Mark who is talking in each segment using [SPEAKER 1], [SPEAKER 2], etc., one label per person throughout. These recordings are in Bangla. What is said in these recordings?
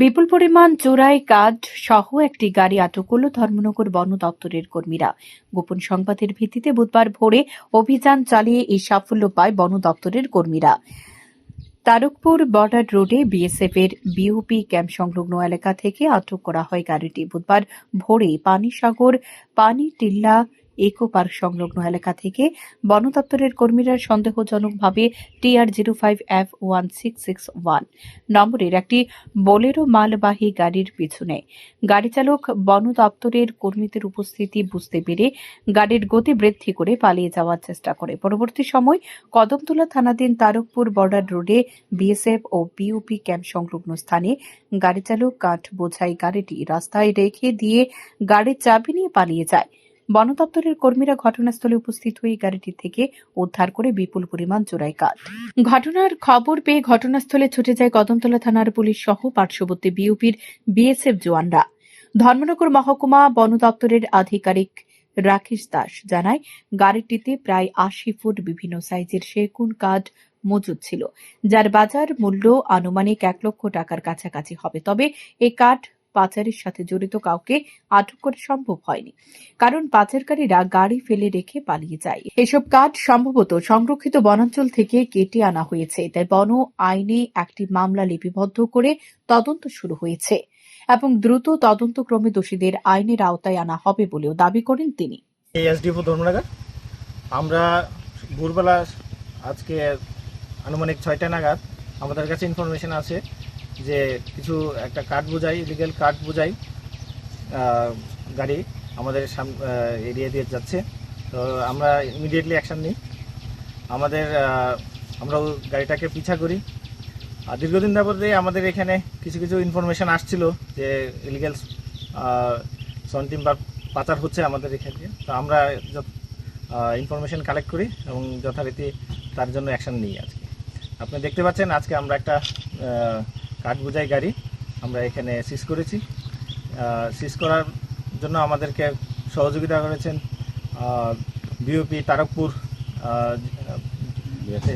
[SPEAKER 1] বিপুল পরিমাণ চোরাই কাঠ সহ একটি গাড়ি আটক করল ধর্মনগর বন দপ্তরের কর্মীরা। গোপন সংবাদের ভিত্তিতে বুধবার ভোরে অভিযান চালিয়ে এই সাফল্য পায় বন দপ্তরের কর্মীরা। তারকপুর বর্ডার রোডে বিএসএফ এর বিওপি ক্যাম্প সংলগ্ন এলাকা থেকে আটক করা হয় গাড়িটি। বুধবার ভোরে পানিসাগর, পানি টিল্লা ইকো পার্ক সংলগ্ন এলাকা থেকে বন দপ্তরের কর্মীরা সন্দেহজনকভাবে TR zero five F one six six one নম্বরের একটি বোলেরো মালবাহী গাড়ির পিছনে। গাড়ি চালক বন দপ্তরের কর্মীদের উপস্থিতি বুঝতে পেরে গাড়ির গতি বৃদ্ধি করে পালিয়ে যাওয়ার চেষ্টা করে। পরবর্তী সময় কদমতলা থানাধীন তারকপুর বর্ডার রোডে বিএসএফ ও বিওপি ক্যাম্প সংলগ্ন স্থানে গাড়ি চালক কাঠ বোঝাই গাড়িটি রাস্তায় রেখে দিয়ে গাড়ির চাবি নিয়ে পালিয়ে যায়। বন দপ্তরের কর্মীরা ঘটনাস্থলে উপস্থিত হয়ে গাড়িটি থেকে উদ্ধার করে বিপুল পরিমাণ চোরাই কাঠ ঘটনার খবর পেয়ে ঘটনাস্থলে ছুটে যায় কদমতলা থানার পুলিশ সহ পার্শ্ববর্তী বিউপির বিএসএফ জওয়ানরা। ধর্মনগর মহকুমা বন দপ্তরের আধিকারিক রাকেশ দাস জানায়, গাড়িটিতে প্রায় আশি ফুট বিভিন্ন সাইজের সেগুন কাঠ মজুদ ছিল, যার বাজার মূল্য আনুমানিক এক লক্ষ টাকার কাছাকাছি হবে। তবে এই কাঠ পাচারের সাথে জড়িত কাউকে আটক করা সম্ভব হয়নি। কারণ পাচারকারীরা গাড়ি ফেলে রেখে পালিয়ে যায়। এসব কাঠ সম্ভবত সংরক্ষিত বনাঞ্চল থেকে কেটে আনা হয়েছে। তাই বন আইনে একটি মামলা লিপিবদ্ধ করে তদন্ত শুরু হয়েছে এবং দ্রুত তদন্তক্রমে দোষীদের আইনের আওতায় আনা হবে বলেও দাবি করেন তিনি।
[SPEAKER 2] আমরা ভোরবেলা আজকে আনুমানিক ছয়টা নাগাদ আমাদের কাছে ইনফরমেশন আছে। যে কিছু একটা কাঠ বোঝাই ইলিগেল কাঠ বোঝাই গাড়ি আমাদের সাম এরিয়া দিয়ে যাচ্ছে। তো আমরা ইমিডিয়েটলি অ্যাকশন নিই। আমাদের আমরা গাড়িটাকে পিছা করি। আর দীর্ঘদিন যাবতে আমাদের এখানে কিছু কিছু ইনফরমেশন আসছিল যে ইলিগেল সন্টিম বা পাচার হচ্ছে আমাদের এখানে। তো আমরা ইনফরমেশন কালেক্ট করি এবং যথারীতি তার জন্য অ্যাকশন নিই আজকে। আপনি দেখতে পাচ্ছেন আজকে আমরা একটা কাঠ বোঝাই গাড়ি আমরা এখানে সিজ করেছি। সিজ করার জন্য আমাদেরকে সহযোগিতা করেছেন বিওপি তারকপুর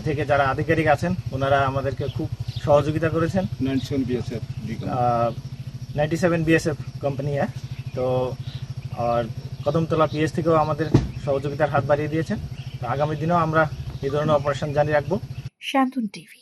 [SPEAKER 2] থেকে যারা আধিকারিক আছেন ওনারা আমাদেরকে খুব সহযোগিতা করেছেন। নাইনটি সেভেন বিএসএফ কোম্পানি হ্যাঁ তো আর কদমতলা পিএস থেকেও আমাদের সহযোগিতার হাত বাড়িয়ে দিয়েছেন। তো আগামী দিনেও আমরা এই ধরনের অপারেশন জারি রাখব।
[SPEAKER 1] শান্তন টিভি।